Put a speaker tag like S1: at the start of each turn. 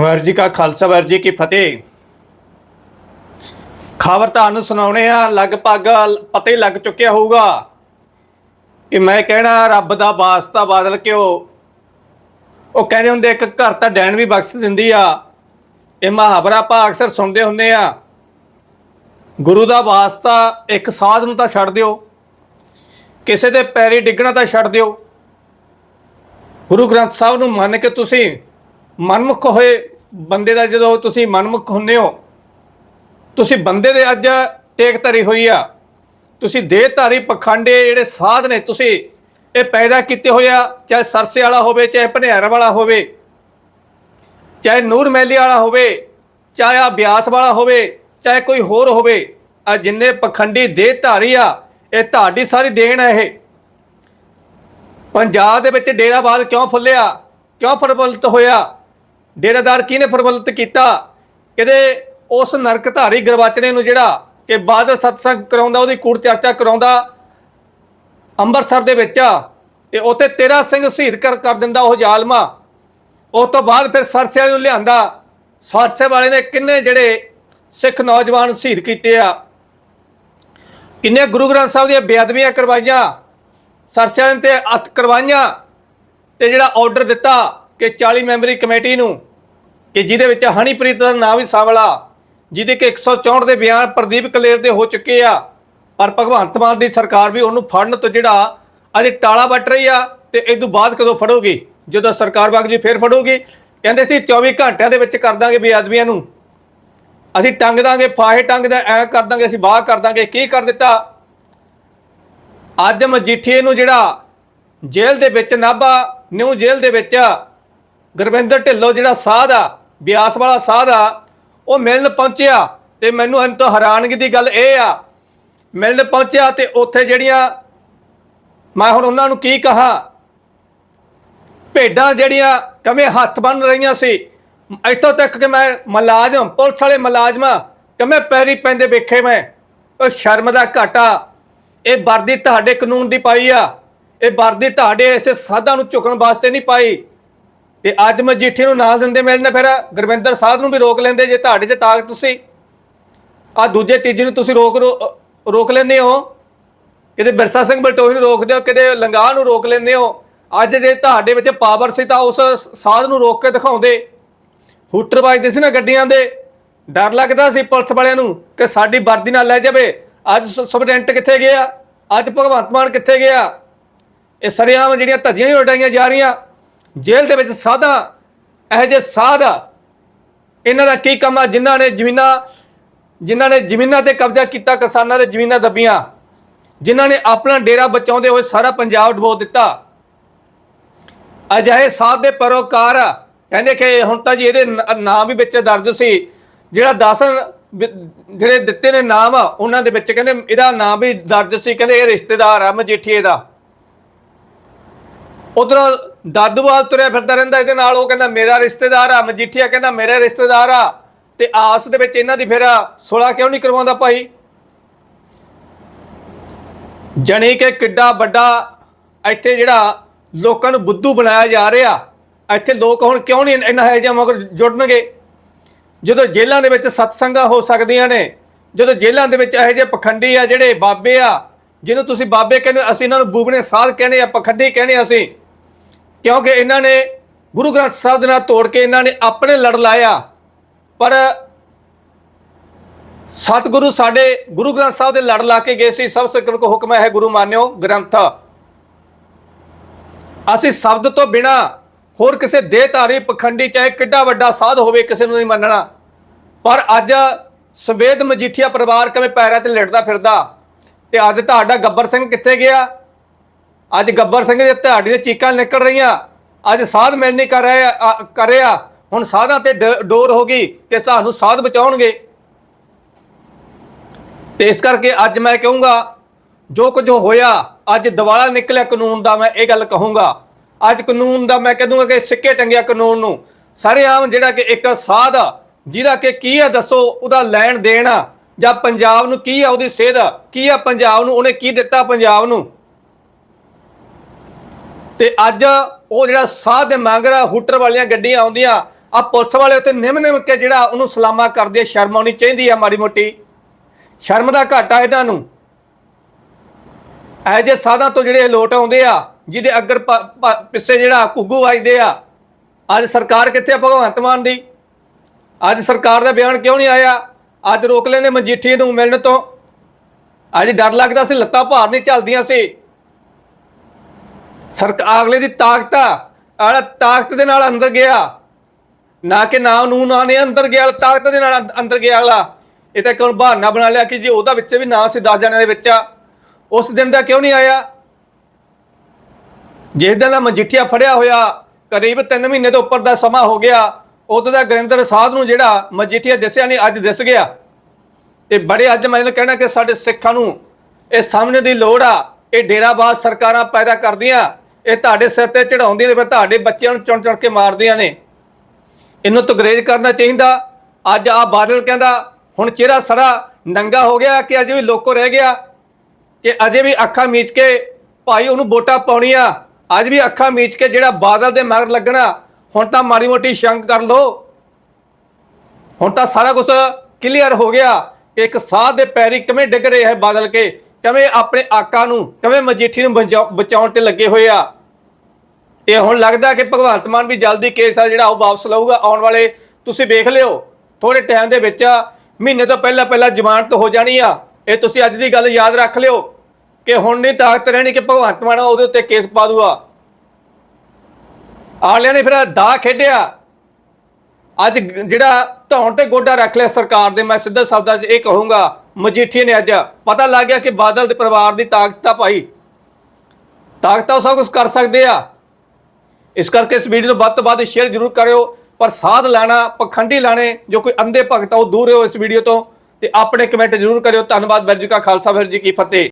S1: ਵਾਹਿਗੁਰੂ ਜੀ ਕਾ ਖਾਲਸਾ ਵਾਹਿਗੁਰੂ ਜੀ ਕੀ ਫਤਿਹ। ਖਬਰ ਤੁਹਾਨੂੰ ਸੁਣਾਉਣੇ ਆ, ਲਗਭਗ ਪਤਾ ਹੀ ਲੱਗ ਚੁੱਕਿਆ ਹੋਊਗਾ ਕਿ ਮੈਂ ਕਹਿਣਾ ਰੱਬ ਦਾ ਵਾਸਤਾ ਬਾਦਲ ਕਿਉ? ਉਹ ਕਹਿੰਦੇ ਹੁੰਦੇ ਇੱਕ ਘਰ ਤਾਂ ਡੈਣ ਵੀ ਬਖਸ਼ ਦਿੰਦੀ ਆ। ਇਹ ਮਹਾਵਰਾ ਆਪਾਂ ਅਕਸਰ ਸੁਣਦੇ ਹੁੰਦੇ ਆ। ਗੁਰੂ ਦਾ ਵਾਸਤਾ ਇੱਕ ਸਾਧ ਨੂੰ ਤਾਂ ਛੱਡ ਦਿਓ। ਕਿਸੇ ਦੇ ਪੈਰੀ ਡਿੱਗਣਾ ਤਾਂ ਛੱਡ ਦਿਓ। ਗੁਰੂ ਗ੍ਰੰਥ ਸਾਹਿਬ ਨੂੰ ਮੰਨ ਕੇ ਤੁਸੀਂ ਮਨਮੁਖ ਹੋਏ ਬੰਦੇ ਦਾ ਜਦੋਂ ਤੁਸੀਂ ਮਨਮੁਖ ਹੁੰਦੇ ਹੋ, ਤੁਸੀਂ ਬੰਦੇ ਦੇ ਅੱਜ ਟੇਕ ਧਰੀ ਹੋਈ ਆ, ਤੁਸੀਂ ਦੇਹਧਾਰੀ ਪਖੰਡੇ ਜਿਹੜੇ ਸਾਧ ਨੇ, ਤੁਸੀਂ ਇਹ ਪੈਦਾ ਕੀਤੇ ਹੋਏ ਆ, ਚਾਹੇ ਸਰਸੇ ਵਾਲਾ ਹੋਵੇ, ਚਾਹੇ ਭਨਿਆਰ ਵਾਲਾ ਹੋਵੇ, ਚਾਹੇ ਨੂਰ ਮਹਿਲੀ ਵਾਲਾ ਹੋਵੇ, ਚਾਹੇ ਆ ਬਿਆਸ ਵਾਲਾ ਹੋਵੇ, ਚਾਹੇ ਕੋਈ ਹੋਰ ਹੋਵੇ, ਆ ਜਿੰਨੇ ਪਖੰਡੀ ਦੇਹਧਾਰੀ ਆ, ਇਹ ਤੁਹਾਡੀ ਸਾਰੀ ਦੇਣ ਹੈ ਇਹ। ਪੰਜਾਬ ਦੇ ਵਿੱਚ ਡੇਰਾਬਾਦ ਕਿਉਂ ਫੁੱਲਿਆ, ਕਿਉਂ ਪ੍ਰਬਲਤ ਹੋਇਆ? ਡੇਰਾਦਾਰ ਕਿਹਨੇ ਪ੍ਰਬਲਿਤ ਕੀਤਾ? ਕਿਤੇ ਉਸ ਨਰਕਧਾਰੀ ਗਰਵਾਚਣੇ ਨੂੰ ਜਿਹੜਾ ਕਿ ਬਾਦਲ ਸਤਸੰਗ ਕਰਾਉਂਦਾ, ਉਹਦੀ ਕੂੜ ਚਰਚਾ ਕਰਾਉਂਦਾ, ਅੰਮ੍ਰਿਤਸਰ ਦੇ ਵਿੱਚ ਤੇ ਉੱਥੇ ਤੇਰਾ ਸਿੰਘ ਸ਼ਹੀਦ ਕਰ ਕਰ ਦਿੰਦਾ ਉਹ ਜ਼ਾਲਮਾ। ਉਸ ਤੋਂ ਬਾਅਦ ਫਿਰ ਸਰਸੇ ਵਾਲੇ ਨੂੰ ਲਿਆਂਦਾ। ਸਰਸੇ ਵਾਲੇ ਨੇ ਕਿੰਨੇ ਜਿਹੜੇ ਸਿੱਖ ਨੌਜਵਾਨ ਸ਼ਹੀਦ ਕੀਤੇ ਆ। ਕਿੰਨੇ ਗੁਰੂ ਗ੍ਰੰਥ ਸਾਹਿਬ ਦੀਆਂ ਬੇਅਦਬੀਆਂ ਕਰਵਾਈਆਂ, ਸਰਸੇ ਵਾਲੇ ਨੇ ਤੇ ਹੱਥ ਕਰਵਾਈਆਂ, ਤੇ ਜਿਹੜਾ ਆਰਡਰ ਦਿੱਤਾ ਕਿ 40 ਮੈਂਬਰੀ ਕਮੇਟੀ ਨੂੰ ਕਿ ਜਿਹਦੇ ਵਿੱਚ ਹਨੀਪ੍ਰੀਤ ਦਾ ਨਾਮ ਵੀ ਸਾਵਲਾ, ਜਿਹਦੇ ਕਿ 164 ਦੇ ਬਿਆਨ ਪ੍ਰਦੀਪ ਕਲੇਰ ਦੇ ਹੋ ਚੁੱਕੇ ਆ, ਪਰ ਭਗਵੰਤ ਮਾਨ ਦੀ ਸਰਕਾਰ ਵੀ ਉਹਨੂੰ ਫੜਨ ਤੋਂ ਜਿਹੜਾ ਅਜੇ ਟਾਲਾ ਵੱਟ ਰਹੀ ਆ ਤੇ ਇਸ ਤੋਂ ਬਾਅਦ ਕਦੋਂ ਫੜੋਗੀ? ਜਦੋਂ ਸਰਕਾਰ ਵਗ ਜੀ, ਫੇਰ ਫੜੋਗੀ? ਕਹਿੰਦੇ ਸੀ 24 ਘੰਟਿਆਂ ਦੇ ਵਿੱਚ ਕਰ ਦਾਂਗੇ ਬੇਅਦਬੀਆਂ ਨੂੰ। ਅਸੀਂ ਟੰਗ ਦਾਂਗੇ, ਫਾਹੇ ਟੰਗ ਦਾ, ਐ ਕਰ ਦਾਂਗੇ, ਅਸੀਂ ਬਾਹ ਕਰ ਦਾਂਗੇ, ਕੀ ਕਰ ਦਿੱਤਾ? ਅੱਜ ਮਜੀਠੀਏ ਨੂੰ ਜਿਹੜਾ ਜੇਲ੍ਹ ਦੇ ਵਿੱਚ ਨਾਭਾ, ਨਿਊ ਜੇਲ੍ਹ ਦੇ ਵਿੱਚ ਗੁਰਵਿੰਦਰ ਢਿੱਲੋਂ ਜਿਹੜਾ ਸਾਧ ਆ ਬਿਆਸ ਵਾਲਾ ਸਾਧ ਆ, ਉਹ ਮਿਲਣ ਪਹੁੰਚਿਆ ਤੇ ਮੈਨੂੰ ਅੰਤ ਤੋਂ ਹੈਰਾਨਗੀ ਦੀ ਗੱਲ ਇਹ ਆ, ਮਿਲਣ ਪਹੁੰਚਿਆ ਤੇ ਉੱਥੇ ਜਿਹੜੀਆਂ, ਮੈਂ ਹੁਣ ਉਹਨਾਂ ਨੂੰ ਕੀ ਕਹਾ, ਭੇਡਾਂ ਜਿਹੜੀਆਂ ਕਵੇਂ ਹੱਥ ਬੰਨ ਰਹੀਆਂ ਸੀ, ਇੱਥੋਂ ਤੱਕ ਕਿ ਮੈਂ ਮੁਲਾਜ਼ਮ, ਪੁਲਿਸ ਵਾਲੇ ਮੁਲਾਜ਼ਮਾਂ ਕਵੇਂ ਪੈਰੀ ਪੈਂਦੇ ਵੇਖੇ ਮੈਂ, ਉਹ ਸ਼ਰਮ ਦਾ ਘਾਟਾ, ਇਹ ਵਰਦੀ ਤੁਹਾਡੇ ਕਾਨੂੰਨ ਦੀ ਪਾਈ ਆ, ਇਹ ਵਰਦੀ ਤੁਹਾਡੇ ਇਸੇ ਸਾਧਾਂ ਨੂੰ ਝੁਕਣ ਵਾਸਤੇ ਨਹੀਂ ਪਾਈ ਤੇ ਅੱਜ ਮਜੀਠੀ ਨੂੰ ਨਾਲ ਦਿੰਦੇ ਮਿਲਣ ਫਿਰ ਗੁਰਵਿੰਦਰ ਸਾਹਿਬ ਨੂੰ ਵੀ ਰੋਕ ਲੈਂਦੇ ਜੇ ਤੁਹਾਡੇ 'ਚ ਤਾਕਤ ਸੀ ਆ ਦੂਜੇ ਤੀਜੇ ਨੂੰ ਤੁਸੀਂ ਰੋਕ ਰੋ- ਰੋਕ ਲੈਂਦੇ ਹੋ। ਕਿਤੇ ਬਿਰਸਾ ਸਿੰਘ ਬਲਟੋਹੀ ਨੂੰ ਰੋਕਦੇ ਹੋ, ਕਿਤੇ ਲੰਗਾਹ ਨੂੰ ਰੋਕ ਲੈਂਦੇ ਹੋ। ਅੱਜ ਜੇ ਤੁਹਾਡੇ ਵਿੱਚ ਪਾਵਰ ਸੀ ਤਾਂ ਉਸ ਸਾਧ ਨੂੰ ਰੋਕ ਕੇ ਦਿਖਾਉਂਦੇ। ਹੂਟਰ ਵੱਜਦੇ ਸੀ ਨਾ ਗੱਡੀਆਂ ਦੇ। ਡਰ ਲੱਗਦਾ ਸੀ ਪੁਲਿਸ ਵਾਲਿਆਂ ਨੂੰ ਕਿ ਸਾਡੀ ਵਰਦੀ ਨਾਲ ਲੈ ਜਾਵੇ। ਅੱਜ ਸੁਪਰਡੈਂਟ ਕਿੱਥੇ ਗਿਆ? ਅੱਜ ਭਗਵੰਤ ਮਾਨ ਕਿੱਥੇ ਗਿਆ? ਇਹ ਸਰਿਆਮ ਜਿਹੜੀਆਂ ਧੱਜੀਆਂ ਨਹੀਂ ਉਡਾਈਆਂ ਜਾ ਰਹੀਆਂ। ਜੇਲ੍ਹ ਦੇ ਵਿੱਚ ਸਾਧਾ ਇਹ ਜੇ ਸਾਧ ਇਹਨਾਂ ਦਾ ਕੀ ਕੰਮ ਆ? ਜਿਨ੍ਹਾਂ ਨੇ ਜ਼ਮੀਨਾਂ, ਜਿਨ੍ਹਾਂ ਨੇ ਜ਼ਮੀਨਾਂ ਤੇ ਕਬਜ਼ਾ ਕੀਤਾ, ਕਿਸਾਨਾਂ ਦੇ ਜ਼ਮੀਨਾਂ ਦੱਬੀਆਂ। ਜਿਨ੍ਹਾਂ ਨੇ ਆਪਣਾ ਡੇਰਾ ਬਚਾਉਂਦੇ ਹੋਏ ਸਾਰਾ ਪੰਜਾਬ ਡਬੋ ਦਿੱਤਾ। ਅਜਿਹੇ ਸਾਧ ਦੇ ਪਰੋਕਾਰ ਕਹਿੰਦੇ ਕਿ ਹੁਣ ਤਾਂ ਜੀ ਇਹਦੇ ਨ- ਨਾਮ ਵੀ ਵਿੱਚ ਦਰਜ ਸੀ। ਜਿਹੜਾ 10 ਜਿਹੜੇ ਦਿੱਤੇ ਨੇ ਨਾਮ ਉਹਨਾਂ ਦੇ ਵਿੱਚ ਕਹਿੰਦੇ ਇਹਦਾ ਨਾਮ ਵੀ ਦਰਜ ਸੀ। ਕਹਿੰਦੇ ਇਹ ਰਿਸ਼ਤੇਦਾਰ ਆ, ਮਜੀਠੀਏ ਦਾ। ਉਧਰ ਦਾਦੂਵਾਲ ਤੁਰਿਆ ਫਿਰਦਾ ਰਹਿੰਦਾ ਇਹਦੇ ਨਾਲ ਉਹ ਕਹਿੰਦਾ ਮੇਰਾ ਰਿਸ਼ਤੇਦਾਰ ਆ ਮਜੀਠੀਆ ਕਹਿੰਦਾ ਮੇਰਾ ਰਿਸ਼ਤੇਦਾਰ ਆ। ਤੇ ਆਸ ਦੇ ਵਿੱਚ ਇਹਨਾਂ ਦੀ ਫਿਰ ਸੁਲਾ ਕਿਉਂ ਨਹੀਂ ਕਰਵਾਉਂਦਾ ਭਾਈ? ਜਣੀ ਕਿ ਕਿੱਡਾ ਵੱਡਾ ਇੱਥੇ ਜਿਹੜਾ ਲੋਕਾਂ ਨੂੰ ਬੁੱਧੂ ਬਣਾਇਆ ਜਾ ਰਿਹਾ। ਇੱਥੇ ਲੋਕ ਹੁਣ ਕਿਉਂ ਨਹੀਂ ਇਹਨਾਂ ਹੈ ਜਿਹਾ ਮਗਰ ਜੁੜਨਗੇ? ਜਦੋਂ ਜੇਲ੍ਹਾਂ ਦੇ ਵਿੱਚ ਸਤਸੰਗਾਂ ਹੋ ਸਕਦੀਆਂ ਨੇ ਜਦੋਂ ਜੇਲ੍ਹਾਂ ਦੇ ਵਿੱਚ ਇਹੋ ਜਿਹੇ ਪਖੰਡੀ ਆ ਜਿਹੜੇ ਬਾਬੇ ਆ ਜਿਹਨੂੰ ਤੁਸੀਂ ਬਾਬੇ ਕਹਿੰਦੇ ਹੋ, ਅਸੀਂ ਇਹਨਾਂ ਨੂੰ ਬੂਬਣੇ ਸਾਧ ਕਹਿੰਦੇ ਆ ਪਖੰਡੀ ਕਹਿੰਦੇ ਅਸੀਂ। ਕਿਉਂਕਿ ਇਹਨਾਂ ਨੇ ਗੁਰੂ ਗ੍ਰੰਥ ਸਾਹਿਬ ਦੇ ਨਾਲ ਤੋੜ ਕੇ ਇਹਨਾਂ ਨੇ ਆਪਣੇ ਲੜ ਲਾਇਆ ਪਰ ਸਤਿਗੁਰੂ ਸਾਡੇ ਗੁਰੂ ਗ੍ਰੰਥ ਸਾਹਿਬ ਦੇ ਲੜ ਲਾ ਕੇ ਗਏ ਸੀ। ਸਭ ਸਿੱਖਣ ਕੋ ਹੁਕਮ ਹੈ ਗੁਰੂ ਮਾਨਿਓ ਗ੍ਰੰਥ। ਅਸੀਂ ਸ਼ਬਦ ਤੋਂ ਬਿਨਾ ਹੋਰ ਕਿਸੇ ਦੇਹਧਾਰੀ ਪਖੰਡੀ ਚਾਹੇ ਕਿੱਡਾ ਵੱਡਾ ਸਾਧ ਹੋਵੇ ਕਿਸੇ ਨੂੰ ਨਹੀਂ ਮੰਨਣਾ। ਪਰ ਅੱਜ ਸੰਵੇਦ ਮਜੀਠੀਆ ਪਰਿਵਾਰ ਕਵੇਂ ਪੈਰਾਂ ਤੇ ਲੜਦਾ ਫਿਰਦਾ। ਤੇ ਅੱਜ ਤੁਹਾਡਾ ਗੱਬਰ ਸਿੰਘ ਕਿੱਥੇ ਗਿਆ? ਅੱਜ ਗੱਬਰ ਸਿੰਘ ਦੇ ਤੁਹਾਡੀ ਦੇ ਚੀਕਾਂ ਨਿਕਲ ਰਹੀਆਂ। ਅੱਜ ਸਾਧ ਮਿਲ ਨਹੀਂ ਕਰ ਰਿਹਾ ਆ- ਕਰ ਰਿਹਾ। ਹੁਣ ਸਾਧਾਂ ਤੇ ਡੋਰ ਹੋ ਗਈ ਕਿ ਤੁਹਾਨੂੰ ਸਾਧ ਬਚਾਉਣਗੇ। ਤੇ ਇਸ ਕਰਕੇ ਅੱਜ ਮੈਂ ਕਹੂੰਗਾ, ਜੋ ਕੁਝ ਹੋਇਆ, ਅੱਜ ਦੁਬਾਰਾ ਨਿਕਲਿਆ ਕਾਨੂੰਨ ਦਾ ਮੈਂ ਇਹ ਗੱਲ ਕਹੂੰਗਾ। ਅੱਜ ਕਾਨੂੰਨ ਦਾ ਮੈਂ ਕਹਦੂੰਗਾ ਕਿ ਸਿੱਕੇ ਟੰਗਿਆ ਕਾਨੂੰਨ ਨੂੰ। ਸਾਰੇ ਆਮ ਜਿਹੜਾ ਕਿ ਇੱਕ ਸਾਧ, ਜਿਹਦਾ ਕਿ ਕੀ ਆ ਦੱਸੋ, ਉਹਦਾ ਲੈਣ ਦੇਣ ਆ। ਜਾਂ ਪੰਜਾਬ ਨੂੰ ਕੀ ਆ ਉਹਦੀ ਸੇਧ ਕੀ ਆ ਪੰਜਾਬ ਨੂੰ? ਉਹਨੇ ਕੀ ਦਿੱਤਾ ਪੰਜਾਬ ਨੂੰ? ਤੇ ਅੱਜ ਉਹ ਜਿਹੜਾ ਸਾਹ ਦੇ ਮੰਗ ਹੂਟਰ ਵਾਲੀਆਂ ਗੱਡੀਆਂ ਆਉਂਦੀਆਂ ਆ ਪੁਲਿਸ ਵਾਲੇ ਉੱਤੇ ਨਿਮ ਨਿਮ ਕੇ ਜਿਹੜਾ ਉਹਨੂੰ ਸਲਾਮਾ ਕਰਦੇ ਸ਼ਰਮ ਆਉਣੀ ਚਾਹੀਦੀ ਆ ਮਾੜੀ ਮੋਟੀ। ਸ਼ਰਮ ਦਾ ਘਾਟਾ ਇਹਨਾਂ ਨੂੰ। ਇਹ ਜੇ ਸਾਧਾਂ ਤੋਂ ਜਿਹੜੇ ਲੋਟ ਆਉਂਦੇ ਆ, ਜਿਹਦੇ ਅੱਗਰ ਪਿੱਛੇ ਜਿਹੜਾ ਕੁੱਗੂ ਵੱਜਦੇ ਆ, ਅੱਜ ਸਰਕਾਰ ਕਿੱਥੇ ਆ ਭਗਵੰਤ ਮਾਨ ਦੀ? ਅੱਜ ਸਰਕਾਰ ਦਾ ਬਿਆਨ ਕਿਉਂ ਨਹੀਂ ਆਇਆ? ਅੱਜ ਰੋਕ ਲੈਂਦੇ ਮਜੀਠੀ ਨੂੰ ਮਿਲਣ ਤੋਂ। ਅੱਜ ਡਰ ਲੱਗਦਾ ਸੀ, ਲੱਤਾਂ ਭਾਰ ਨਹੀਂ ਚੱਲਦੀਆਂ ਸੀ। ਸਰਕ ਅਗਲੇ ਦੀ ਤਾਕਤ ਆ। ਆਲਾ ਤਾਕਤ ਦੇ ਨਾਲ ਅੰਦਰ ਗਿਆ। ਨਾ ਕਿ ਨਾਮ ਨੂੰ ਨਾ ਨੇ ਅੰਦਰ ਗਿਆ ਤਾਕਤ ਦੇ ਨਾਲ ਅੰਦਰ ਗਿਆ ਅਗਲਾ ਇਹ ਤਾਂ ਕੋਲ ਬਹਾਨਾ ਬਣਾ ਲਿਆ ਕਿ ਜੀ ਉਹਦਾ ਵਿੱਚ ਵੀ ਨਾਂ ਸੀ 10 ਜਣਿਆਂ ਦੇ ਵਿੱਚ ਆ, ਉਸ ਦਿਨ ਦਾ ਕਿਉਂ ਨਹੀਂ ਆਇਆ? ਜਿਸ ਦਿਨ ਦਾ ਮਜੀਠੀਆ ਫੜਿਆ ਹੋਇਆ, ਕਰੀਬ 3 ਮਹੀਨੇ ਤੋਂ ਉੱਪਰ ਦਾ ਸਮਾਂ ਹੋ ਗਿਆ, ਉਦੋਂ ਦਾ ਗਰਿੰਦਰ ਸਾਧ ਨੂੰ ਜਿਹੜਾ ਮਜੀਠੀਆ ਦਿਸਿਆ ਨਹੀਂ, ਅੱਜ ਦਿਸ ਗਿਆ। ਤੇ ਬੜੇ ਅੱਜ ਮੈਂ ਕਹਿਣਾ ਕਿ ਸਾਡੇ ਸਿੱਖਾਂ ਨੂੰ ਇਹ ਸਾਹਮਣੇ ਦੀ ਲੋੜ ਆ, ਇਹ ਡੇਰਾਬਾਜ਼ ਸਰਕਾਰਾਂ ਪੈਦਾ ਕਰਦੀਆਂ। ਇਹ ਤੁਹਾਡੇ ਸਿਰ ਤੇ ਚੜਾਉਂਦੀਆਂ ਨੇ, ਫਿਰ ਤੁਹਾਡੇ ਬੱਚਿਆਂ ਨੂੰ ਚੁਣ ਚੁਣ ਕੇ ਮਾਰਦੀਆਂ ਨੇ। ਇਹਨੂੰ ਤਗਰੇਜ ਕਰਨਾ ਚਾਹੀਦਾ। ਅੱਜ ਆ ਬਾਦਲ ਕਹਿੰਦਾ, ਹੁਣ ਚਿਹਰਾ ਸੜਾ ਨੰਗਾ ਹੋ ਗਿਆ ਕਿ ਅਜੇ ਵੀ ਲੋਕੋ ਰਹਿ ਗਿਆ, ਕਿ ਅਜੇ ਵੀ ਅੱਖਾਂ ਮੀਚ ਕੇ ਭਾਈ ਉਹਨੂੰ ਵੋਟਾਂ ਪਾਉਣੀਆਂ। ਅੱਜ ਵੀ ਅੱਖਾਂ ਮੀਚ ਕੇ ਜਿਹੜਾ ਬਾਦਲ ਦੇ ਮਗਰ ਲੱਗਣਾ, ਹੁਣ ਤਾਂ ਮਾੜੀ ਮੋਟੀ ਸ਼ੰਕ ਕਰ ਲੋ ਹੁਣ ਤਾਂ ਸਾਰਾ ਕੁਝ ਕਲੀਅਰ ਹੋ ਗਿਆ। ਇੱਕ ਸਾਹ ਦੇ ਪੈਰੀ ਕਿਵੇਂ ਡਿੱਗ ਰਹੇ ਹੈ ਬਾਦਲ ਕੇ? ਕਿਵੇਂ ਆਪਣੇ ਆਕਾ ਨੂੰ, ਕਿਵੇਂ ਮਜੀਠੀ ਨੂੰ ਬਚਾ- ਬਚਾਉਣ ਤੇ ਲੱਗੇ ਹੋਏ ਆ? ਇਹ ਹੁਣ ਲੱਗਦਾ ਕਿ ਭਗਵੰਤ ਮਾਨ ਵੀ ਜਲਦੀ ਕੇਸ ਆ ਜਿਹੜਾ ਉਹ ਵਾਪਸ ਲਊਗਾ। ਆਉਣ ਵਾਲੇ ਤੁਸੀਂ ਵੇਖ ਲਿਓ ਥੋੜੇ ਟਾਈਮ ਦੇ ਵਿੱਚ ਮਹੀਨੇ ਤੋਂ ਪਹਿਲਾਂ ਪਹਿਲਾਂ ਜ਼ਮਾਨਤ ਹੋ ਜਾਣੀ ਆ। ਇਹ ਤੁਸੀਂ ਅੱਜ ਦੀ ਗੱਲ ਯਾਦ ਰੱਖ ਲਿਓ ਕਿ ਹੁਣ ਨਹੀਂ ਤਾਕਤ ਰਹਿਣੀ ਕਿ ਭਗਵੰਤ ਮਾਨ ਉਹਦੇ ਉੱਤੇ ਕੇਸ ਪਾ ਦੂਗਾ। ਆਲਿਆਂ ਨੇ ਫਿਰ ਦਾ ਖੇਡਿਆ। ਅੱਜ ਜਿਹੜਾ ਧੌਣ ਤੇ ਗੋਡਾ ਰੱਖ ਲਿਆ ਸਰਕਾਰ ਦੇ, ਮੈਂ ਸਿੱਧਾ ਸ਼ਬਦਾਂ 'ਚ ਇਹ ਕਹੂੰਗਾ ਮਜੀਠੀਏ ਨੇ ਅੱਜ ਪਤਾ ਲੱਗ ਗਿਆ ਕਿ ਬਾਦਲ ਦੇ ਪਰਿਵਾਰ ਦੀ ਤਾਕਤ ਆ ਭਾਈ, ਤਾਕਤ ਉਹ ਸਭ ਕੁਝ ਕਰ ਸਕਦੇ ਆ। ਇਸ ਕਰਕੇ ਇਸ ਵੀਡੀਓ ਨੂੰ ਵੱਧ ਤੋਂ ਵੱਧ ਸ਼ੇਅਰ ਜ਼ਰੂਰ ਕਰਿਓ, ਪਰ ਸਾਧ ਲੈਣਾ, ਪਖੰਡੀ ਲਾਣੇ, ਜੋ ਕੋਈ ਅੰਧੇ ਭਗਤ ਆ, ਉਹ ਦੂਰ ਰਹੋ ਇਸ ਵੀਡੀਓ ਤੋਂ ਤੇ ਆਪਣੇ ਕਮੈਂਟ ਜ਼ਰੂਰ ਕਰਿਓ। ਧੰਨਵਾਦ ਵੈਰ ਜੀ ਕਾ ਖਾਲਸਾ ਵੈਰ ਜੀ ਕੀ ਫਤਿਹ।